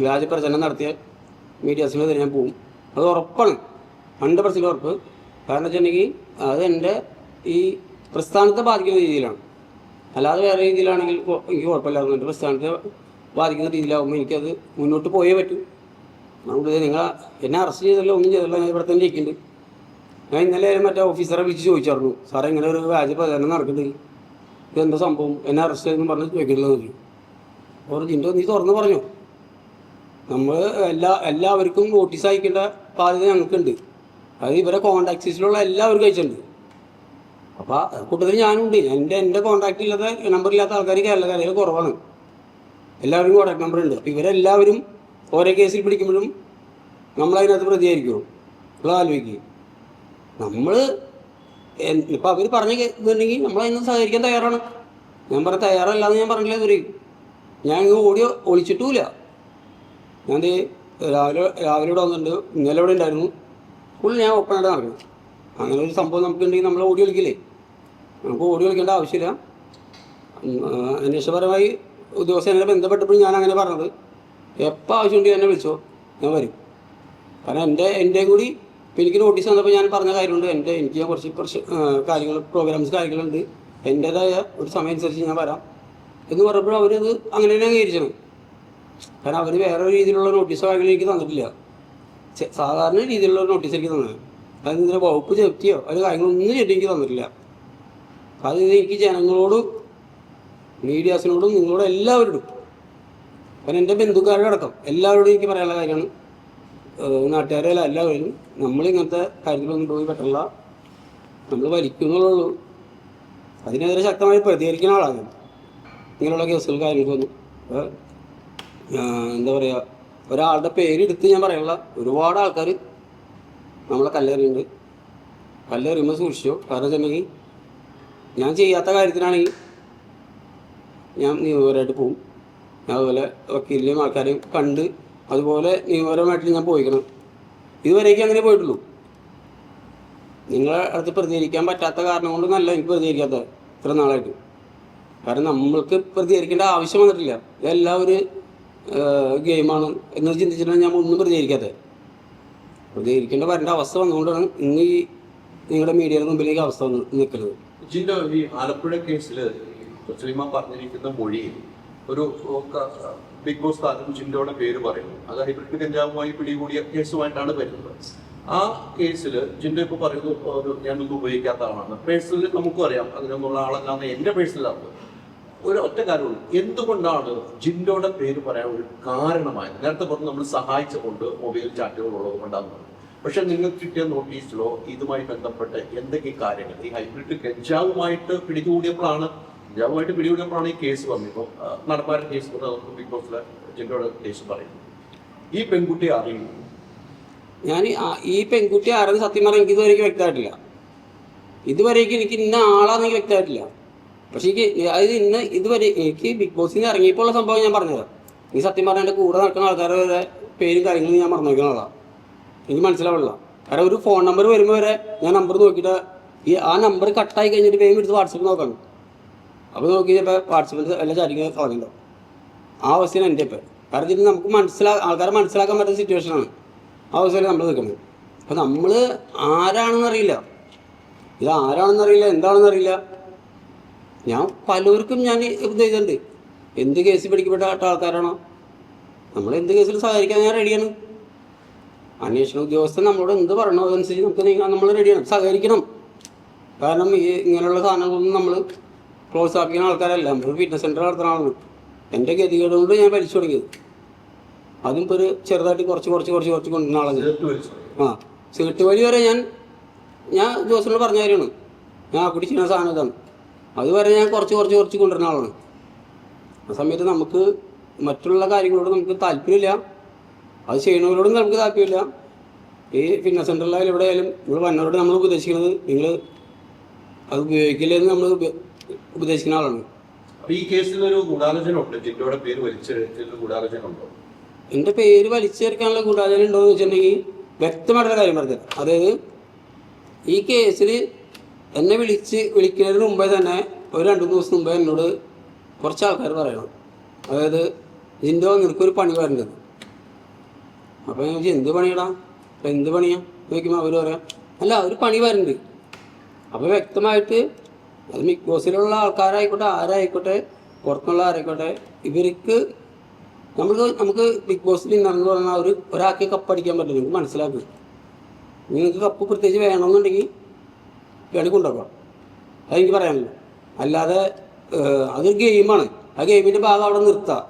വ്യാജ പ്രചരണം നടത്തിയ മീഡിയാസിനെതിരെ ഞാൻ പോവും. അത് ഉറപ്പാണ്. ഹൺഡ്രഡ് പെർസെന്റ് ഉറപ്പ്. കാരണം വെച്ചിട്ടുണ്ടെങ്കിൽ അത് എന്റെ ഈ പ്രസ്ഥാനത്തെ ബാധിക്കുന്ന രീതിയിലാണ്. അല്ലാതെ വേറെ രീതിയിലാണെങ്കിൽ എനിക്ക് കുഴപ്പമില്ലായിരുന്നു എന്റെ പ്രസ്ഥാനത്തെ ബാധിക്കുന്ന രീതിയിലാകുമ്പോൾ എനിക്കത് മുന്നോട്ട് പോയേ പറ്റൂ. അതുകൊണ്ട് നിങ്ങൾ എന്നെ അറസ്റ്റ് ചെയ്തല്ലോ ഒന്നും ചെയ്തല്ലോ ഞാൻ ഇവിടെ തന്നെ ഇരിക്കുന്നുണ്ട്. ഞാൻ ഇന്നലെ മറ്റേ ഓഫീസറെ വിളിച്ച് ചോദിച്ചായിരുന്നു. സാറേ ഇങ്ങനെ ഒരു വ്യാജ പ്രചരണം നടക്കുന്നുണ്ട് ഇതെന്താ സംഭവം? എന്നെ അറസ്റ്റ് ചെയ്തെന്ന് പറഞ്ഞ് ചോദിക്കുന്നില്ലെന്ന് പറഞ്ഞു അവർ ജിൻഡോ നീ തുറന്ന് പറഞ്ഞു? നമ്മൾ എല്ലാ എല്ലാവർക്കും നോട്ടീസ് അയക്കേണ്ട ബാധ്യത ഞങ്ങൾക്കുണ്ട്. അത് ഇവരെ കോൺടാക്ട്സിലുള്ള എല്ലാവർക്കും അയച്ചിട്ടുണ്ട്. അപ്പോൾ കൂട്ടത്തിൽ ഞാനുണ്ട്. എന്റെ എന്റെ കോൺടാക്റ്റ് ഇല്ലാത്ത നമ്പർ ഇല്ലാത്ത ആൾക്കാർ കേരളക്കാരിൽ കുറവാണ്. എല്ലാവരും കോൺടാക്ട് നമ്പർ ഉണ്ട്. അപ്പോൾ ഇവരെല്ലാവരും ഓരോ കേസിൽ പിടിക്കുമ്പോഴും നമ്മളതിനകത്ത് പ്രതികരിക്കും നമ്മൾ ആലോചിക്കുക നമ്മൾ ഇപ്പം അവർ പറഞ്ഞ ഇതുണ്ടെങ്കിൽ നമ്മൾ സഹകരിക്കാൻ തയ്യാറാണ്. ഞാൻ പറഞ്ഞ തയ്യാറല്ല എന്ന് ഞാൻ പറഞ്ഞില്ല ഇവർ ഞാൻ ഓടിയോ ഒളിച്ചിട്ടുമില്ല ഞാൻ രാവിലെ രാവിലെ ഇവിടെ വന്നിട്ടുണ്ട്. ഇന്നലെ ഇവിടെ ഉണ്ടായിരുന്നു. ഫുൾ ഞാൻ ഓപ്പൺ ആയിട്ട് നടക്കണം അങ്ങനെ ഒരു സംഭവം നമുക്കുണ്ടെങ്കിൽ നമ്മൾ ഓടി കളിക്കില്ലേ? നമുക്ക് ഓടി കളിക്കേണ്ട ആവശ്യമില്ല. അന്വേഷണപരമായി ഉദ്യോഗസ്ഥനെ ബന്ധപ്പെട്ടപ്പോഴും ഞാൻ അങ്ങനെ പറഞ്ഞത്. എപ്പോൾ ആവശ്യമുണ്ടെങ്കിൽ എന്നെ വിളിച്ചോ ഞാൻ വരും. കാരണം എന്റെ എന്റെ കൂടി ഇപ്പം എനിക്ക് നോട്ടീസ് വന്നപ്പോൾ ഞാൻ പറഞ്ഞ കാര്യമുണ്ട്. എന്റെ എനിക്ക് കുറച്ച് കുറച്ച് കാര്യങ്ങൾ പ്രോഗ്രാംസ് കാര്യങ്ങളുണ്ട്. എന്റേതായ ഒരു സമയം അനുസരിച്ച് ഞാൻ വരാം. എന്ന് പറഞ്ഞപ്പോൾ അവരത് അങ്ങനെ തന്നെ അംഗീകരിച്ചത് കാരണം അവർ വേറെ രീതിയിലുള്ള നോട്ടീസോ എനിക്ക് തന്നിട്ടില്ല. സാധാരണ രീതിയിലുള്ള നോട്ടീസ് എനിക്ക് തന്നത്. അത് ഇതിന്റെ വകുപ്പ് ചെത്തിയോ അത് കാര്യങ്ങളൊന്നും ചെയ്തിട്ട് എനിക്ക് തന്നിട്ടില്ല. അത് എനിക്ക് ജനങ്ങളോടും മീഡിയാസിനോടും നിങ്ങളോടും എല്ലാവരോടും കാരണം എന്റെ ബന്ധുക്കാരുടെ അടക്കം എല്ലാവരോടും എനിക്ക് പറയാനുള്ള കാര്യമാണ്. നാട്ടുകാരെല്ലാം എല്ലാവരും നമ്മൾ ഇങ്ങനത്തെ കാര്യത്തിലൊന്നും പോയി പെട്ടുള്ള നമ്മൾ വലിക്കുന്നുള്ളൂ അതിനെതിരെ ശക്തമായി പ്രതികരിക്കുന്ന ആളാണ് ഇങ്ങനെയുള്ള കേസുകൾ കാര്യങ്ങൾക്കൊന്നും എന്താ പറയുക ഒരാളുടെ പേരെടുത്ത് ഞാൻ പറയാനുള്ള ഒരുപാട് ആൾക്കാർ നമ്മളെ കല്ലേറിയുണ്ട് കല്ലെറിയുമ്പോൾ സൂക്ഷിച്ചോ കാരണം വെച്ചിട്ടുണ്ടെങ്കിൽ ഞാൻ ചെയ്യാത്ത കാര്യത്തിനാണെങ്കിൽ ഞാൻ നിയമപരമായിട്ട് ഞാൻ അതുപോലെ വക്കീലിനെയും ആൾക്കാരെയും കണ്ട് അതുപോലെ നിയമപരമായിട്ട് ഞാൻ പോയിക്കണം. ഇതുവരേക്കും അങ്ങനെ പോയിട്ടുള്ളൂ. നിങ്ങളെ അടുത്ത് പ്രതികരിക്കാൻ പറ്റാത്ത കാരണം കൊണ്ടൊന്നല്ല എനിക്ക് പ്രതികരിക്കാത്ത ഇത്ര നാളായിട്ട്. കാരണം നമ്മൾക്ക് പ്രതികരിക്കേണ്ട ആവശ്യം വന്നിട്ടില്ല. ഇതെല്ലാം ഒരു ഗെയിമാണ്. എന്ന് ചിന്തിച്ചിട്ടാണ് ഞാൻ ഒന്നും പ്രതികരിക്കാത്തത് പ്രതികരിക്കേണ്ട വരേണ്ട അവസ്ഥ വന്നുകൊണ്ടാണ് ഇന്ന് ഈ നിങ്ങളുടെ മീഡിയയുടെ മുമ്പിലേക്ക് അവസ്ഥ വന്ന് നിൽക്കുന്നത്. ജിന്റെ ഈ ആലപ്പുഴ കേസിൽ ശ്രീമ പറഞ്ഞിരിക്കുന്ന മൊഴിയിൽ ഒരു ബിഗ് ബോസ് താരം ജിൻഡോയുടെ പേര് പറയുന്നു. അത് ഹൈബ്രിഡ് കഞ്ചാവുമായി പിടികൂടിയ കേസുമായിട്ടാണ് വരുന്നത്. ആ കേസിൽ ജിൻഡോ ഇപ്പൊ പറയുന്നു ഞാനൊന്നും ഉപയോഗിക്കാത്ത ആളാണ്. പേഴ്സണലി നമുക്കും അറിയാം അതിനൊന്നുള്ള ആളല്ലാന്ന് എന്റെ പേഴ്സണലാണ് ഒരു ഒറ്റ കാര്യമുള്ളൂ എന്തുകൊണ്ടാണ് ജിൻഡോയുടെ പേര് പറയാൻ ഒരു കാരണമായത്? നേരത്തെ പറഞ്ഞു നമ്മൾ സഹായിച്ചുകൊണ്ട് മൊബൈൽ ചാറ്റുകൾ ഉള്ളത് കൊണ്ടാണ് പക്ഷെ നിങ്ങൾക്ക് കിട്ടിയ നോട്ടീസിലോ ഇതുമായി ബന്ധപ്പെട്ട് എന്തൊക്കെ കാര്യങ്ങൾ? ഈ ഹൈബ്രിഡ് കഞ്ചാവുമായിട്ട് പിടികൂടിയപ്പോഴാണ് കഞ്ചാവുമായിട്ട് പിടികൂടിയപ്പോഴാണ് ഈ കേസ് വന്നിപ്പോൾ നടപ്പാരൻ കേസ് പറഞ്ഞാൽ ബിഗ് ബോസിലെ ജിൻഡോയുടെ കേസ് പറയുന്നു. ഈ പെൺകുട്ടിയെ അറിയുന്നു ഞാൻ ഈ പെൺകുട്ടി ആരെന്ന് സത്യം പറഞ്ഞാൽ എനിക്ക് ഇതുവരെയ്ക്ക് വ്യക്തമായിട്ടില്ല. ഇതുവരേക്കും എനിക്ക് ഇന്ന ആളാന്ന് എനിക്ക് വ്യക്തമായിട്ടില്ല. പക്ഷേ എനിക്ക് അതായത് ഇന്ന് ഇതുവരെ എനിക്ക് ബിഗ് ബോസിൽ നിന്ന് ഇറങ്ങിയപ്പോൾ സംഭവം ഞാൻ പറഞ്ഞത് ഈ സത്യം പറഞ്ഞാൽ എന്റെ കൂടെ നടക്കുന്ന ആൾക്കാരുടെ പേരും കാര്യങ്ങളും ഞാൻ മറന്നു എനിക്ക് മനസ്സിലാവില്ല കാരണം ഒരു ഫോൺ നമ്പർ വരുമ്പോൾ വരെ ഞാൻ നമ്പർ നോക്കിയിട്ട് ഈ ആ നമ്പർ കട്ടായി കഴിഞ്ഞിട്ട് വേഗം എടുത്ത് വാട്സപ്പ് നോക്കണം. അപ്പോൾ നോക്കി ചിലപ്പോൾ വാട്സപ്പിൽ എല്ലാം ചാരിക്കുന്ന കളഞ്ഞിട്ടുണ്ടാവും ആ അവസ്ഥയാണ് എന്റെ ഇപ്പം. കാരണം ഇതിന് നമുക്ക് മനസ്സിലാ ആൾക്കാരെ മനസ്സിലാക്കാൻ പറ്റുന്ന സിറ്റുവേഷനാണ് ആ അവസ്ഥയിൽ നമ്മൾ നിൽക്കുന്നത്. അപ്പോൾ നമ്മൾ ആരാണെന്നറിയില്ല ഇത് ആരാണെന്നറിയില്ല എന്താണെന്നറിയില്ല ഞാൻ പലർക്കും ഞാൻ ഇതുണ്ട് ചെയ്തിട്ടുണ്ട് എന്ത് കേസിൽ പിടിക്കപ്പെട്ട ആൾക്കാരാണോ? നമ്മൾ എന്ത് കേസിൽ സഹകരിക്കാൻ ഞാൻ റെഡിയാണ് അന്വേഷണ ഉദ്യോഗസ്ഥൻ നമ്മളോട് എന്ത് പറയണോ അതനുസരിച്ച് നമുക്ക് നീങ്ങാൻ നമ്മൾ റെഡിയാണ് സഹകരിക്കണം. കാരണം ഈ ഇങ്ങനെയുള്ള സാധനങ്ങളൊന്നും നമ്മൾ ക്ലോസ് പ്രോത്സാഹിപ്പിക്കുന്ന ആൾക്കാരല്ല. നമ്മൾ ഫിറ്റ്നസ് സെന്റർ നടത്തുന്ന ആളാണ്. എന്റെ ഗതികേട് കൊണ്ട് ഞാൻ വലിച്ചു തുടങ്ങിയത്. അതും ഇപ്പോൾ ഒരു ചെറുതായിട്ട് കുറച്ച് കുറച്ച് കുറച്ച് കുറച്ച് കൊണ്ടുവന്ന ആളാണ്. ആ സീട്ട് വഴി വരെ ഞാൻ ഞാൻ ജോസിനോട് പറഞ്ഞ കാര്യമാണ്. ഞാൻ കുടിച്ചിരുന്ന സാധനം ഇതാണ്. അതുവരെ ഞാൻ കുറച്ച് കുറച്ച് കുറച്ച് കൊണ്ടുവരുന്ന ആളാണ്. ആ സമയത്ത് നമുക്ക് മറ്റുള്ള കാര്യങ്ങളോട് നമുക്ക് താല്പര്യമില്ല. അത് ചെയ്യണവരോടും നമുക്ക് താല്പര്യമില്ല. ഈ ഫിറ്റ്നസ് സെന്ററിലായാലും എവിടെ ആയാലും നിങ്ങൾ വന്നവരോട് നമ്മൾ ഉപദേശിക്കുന്നത് നിങ്ങൾ അത് ഉപയോഗിക്കില്ലെന്ന് നമ്മൾ ഉപ- ഉപദേശിക്കുന്ന ആളാണ്. ഈ കേസിൽ ഒരു ഗൂഢാലോചന ഉണ്ട് പേര് വലിച്ചെഴുത്തിൽ ഗൂഢാലോചന ഉണ്ടോ എന്റെ പേര് വലിച്ചെടുക്കാനുള്ള ഗൂഢാലോചന ഉണ്ടോ എന്ന് വെച്ചിട്ടുണ്ടെങ്കിൽ വ്യക്തമായിട്ടുള്ള കാര്യം പറഞ്ഞത് അതായത് ഈ കേസിൽ എന്നെ വിളിച്ച് വിളിക്കുന്നതിന് മുമ്പേ തന്നെ ഒരു രണ്ട് ദിവസം മുമ്പേ എന്നോട് കുറച്ച് ആൾക്കാർ പറയണം. അതായത് ജിൻഡോ നിനക്കൊരു പണി വരേണ്ടത്. അപ്പോൾ ഞാൻ ചോദിച്ചു എന്ത് പണിയടാ? അപ്പം എന്ത് പണിയാ? ചോദിക്കുമ്പോൾ അവർ പറയാം അല്ല ഒരു പണി വരുന്നുണ്ട് അപ്പോൾ വ്യക്തമായിട്ട് അത് ബിഗ് ബോസിലുള്ള ആൾക്കാരായിക്കോട്ടെ ആരായിക്കോട്ടെ പുറത്തുള്ള ആരായിക്കോട്ടെ ഇവർക്ക് നമുക്ക് നമുക്ക് ബിഗ് ബോസിൽ ഇന്നറെന്ന് പറഞ്ഞാൽ ഒരു ഒരാൾക്ക് കപ്പ് അടിക്കാൻ പറ്റില്ല നിങ്ങൾക്ക് മനസ്സിലാക്കുക നിങ്ങൾക്ക് കപ്പ് പ്രത്യേകിച്ച് വേണമെന്നുണ്ടെങ്കിൽ വേണമെങ്കിൽ കൊണ്ടുവരണം അതെനിക്ക് പറയാനുള്ളൂ അല്ലാതെ അത് ഗെയിമാണ്. ആ ഗെയിമിന്റെ ഭാഗം അവിടെ നിർത്താം.